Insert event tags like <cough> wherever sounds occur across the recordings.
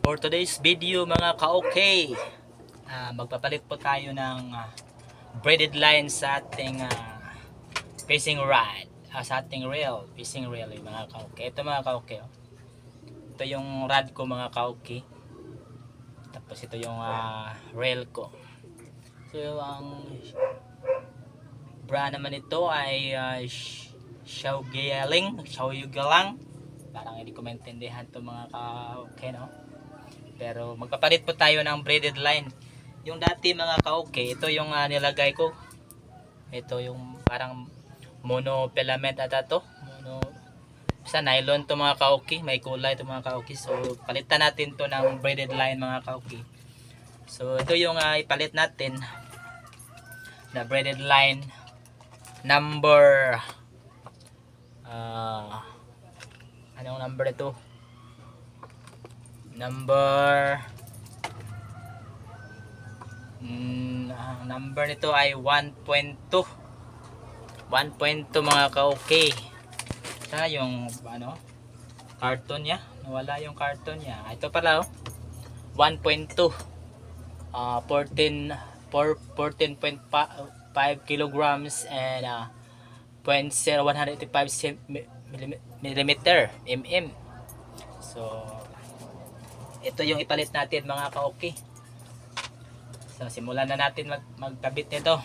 For today's video mga ka-okay, ah, magpapalit po tayo ng ah, braided line sa ating ah, fishing rod, ah, sa ating reel, fishing reel yung mga ka-okay. Ito mga ka-okay. Oh. Ito yung rod ko mga ka-okay. Tapos ito yung ah, reel ko. So ang brand naman ito ay uh, Xiaogaling, Xiaogalang. Parang hindi ko maintindihan to mga ka-okay no. Pero magpapalit po tayo ng braided line. Yung dati mga ka-okay, ito yung ah, nilagay ko. Ito yung parang monofilament ata to. Mono sa nylon to mga ka-okay, may kulay to mga ka-okay. So palitan natin to ng braided line mga ka-okay. So ito yung ah, ipalit natin na braided line number ah anong number ito? Number mm, ang number nito ay 1.2 1.2 mga ka-okay. Sa yung ano carton niya. Nawala yung carton niya. Ah, ito pala oh. 1.2 uh, 14 4 14.5 kilograms and uh, 0.0185 cm millimeter mm so ito yung ipalit natin mga ka-okay. So simulan na natin mag magkabit nito.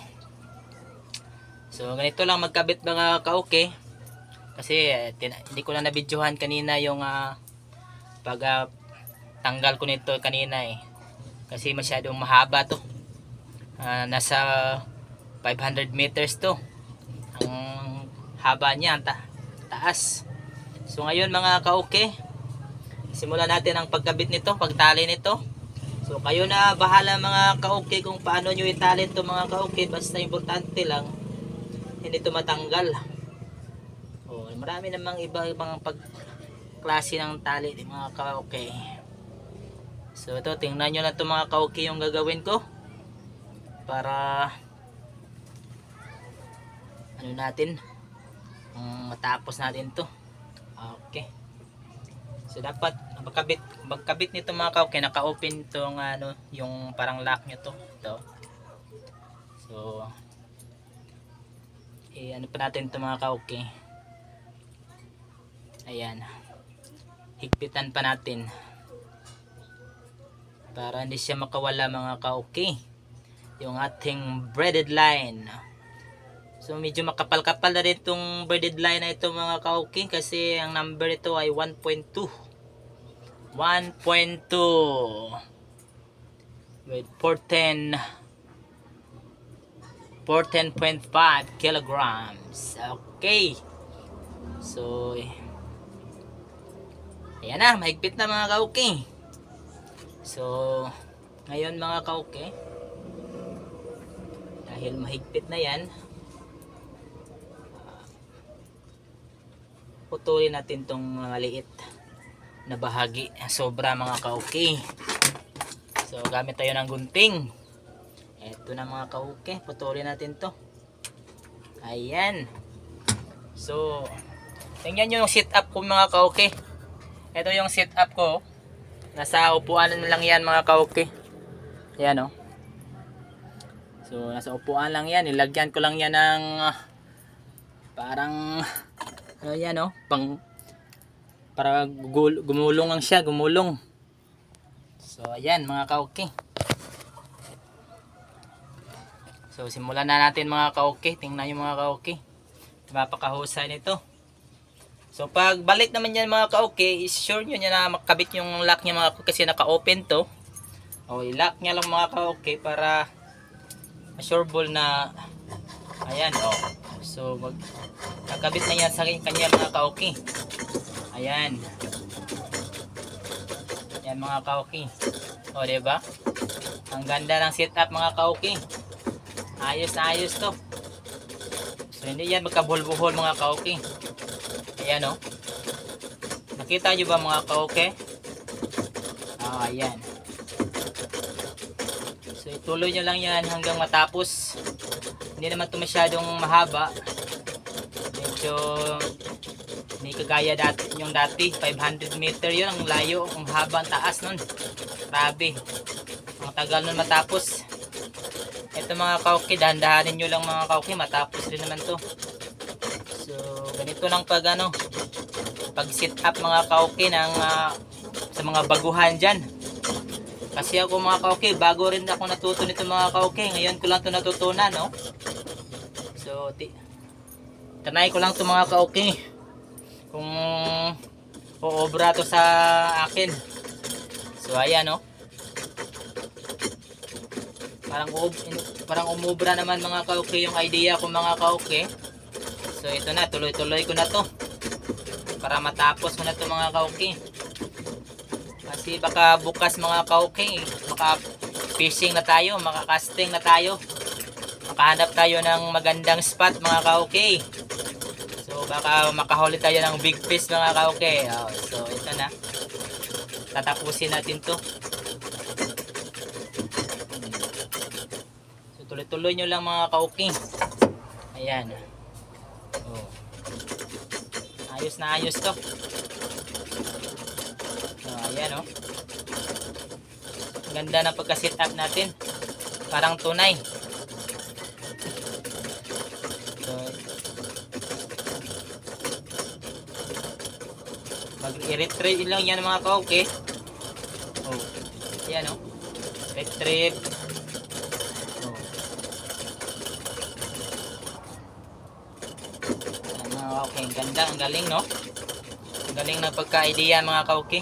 So ganito lang magkabit mga ka-okay. Kasi eh, hindi ko na nabidyohan kanina yung ah, pag ah, tanggal ko nito kanina eh. Kasi masyadong mahaba to. Ah, nasa 500 meters to. Ang haba niya ta- taas. So ngayon mga ka-okay simulan natin ang pagkabit nito pagtali nito. So kayo na bahala mga ka-okay kung paano nyo itali ito mga ka-okay. Basta importante lang hindi ito matanggal. Oh, marami namang iba-ibang pag klase ng tali mga ka-okay. So ito tingnan nyo na ito mga ka-okay yung gagawin ko. Para ano natin um, matapos natin to okay. So dapat magkabit magkabit nito mga ka-okay naka-open tong ano yung parang lock nyo to. Ito. So eh ano pa natin to mga ka-okay ayan. Higpitan pa natin. Para hindi siya makawala mga ka-okay yung ating braided line. So medyo makapal-kapal na rin itong braided line na ito mga ka-okay kasi ang number ito ay 1.2 1.2 with 410 14.5 kilograms. Okay. So ayan na mahigpit na mga ka-okay so ngayon mga ka-okay dahil mahigpit na yan ah, putulin natin tong maliit na bahagi sobra mga ka-okay so gamit tayo ng gunting. Eto na mga ka-okay putulin natin to. Ayan. So tingnan nyo yung sit up ko mga ka-okay ito yung sit up ko. Nasa upuan lang yan mga ka-okay yan o oh. So, nasa upuan lang yan. Nilagyan ko lang yan ng ah, parang <laughs> ano yan oh, pang para gumulong lang siya, gumulong. So, ayan mga ka-okay. So, simulan na natin mga ka-okay. Tingnan yung mga ka-okay. Mapakahusay nito. So, pag balik naman yan mga ka-okay, is sure nyo na makabit yung lock niya mga ka kasi naka-open to. O, i-lock niya lang mga ka-okay para assureable na ayan oh so mag nakabit na yan sa kanya mga ka-okay ayan. Yan mga ka-okay o oh, diba? Ang ganda ng setup mga ka-okay ayos na ayos to. So hindi yan magkabuhol-buhol mga ka-okay ayan oh nakita nyo ba mga ka-okay ah ayan. So ituloy nyo lang yan hanggang matapos. Hindi naman ito masyadong mahaba. Medyo Hindi kagaya dati, yung dati, 500 meter yun, ang layo, ang haba, ang taas nun. Grabe. Ang tagal nun matapos. Ito mga kauki, dahan-dahanin nyo lang mga kauki, matapos rin naman to. So, ganito lang pag ano, pag sit up mga kauki ng ah, sa mga baguhan dyan. Kasi ako mga kauki, bago rin ako natuto nito mga kauki. Ngayon ko lang to natutunan, no? So, ti tanay ko lang to mga kauki. Kung uobra to sa akin. So, ayan, no? Parang, uob- in- parang umubra naman mga kauki yung idea ko mga kauki. So, ito na, tuloy-tuloy ko na to. Para matapos ko na to mga kauki. Kasi baka bukas mga kauking, maka fishing na tayo, makakasting na tayo. Makahanap tayo ng magandang spot mga kauke. Baka makahuli tayo ng big fish mga kauke. Oh, so ito na. Tatapusin natin to. So tuloy-tuloy nyo lang mga kauking. Ayan. Oh. Ayos na ayos to. So, ayan oh. Ganda ng pagka-sit up natin. Parang tunay. Mag-retrieve lang yan mga kauke. Oh. Ayan oh. Retrieve. Oh. Kauke. Ang Ganda, ang galing no? Ang galing ng pagka-idea mga kauke.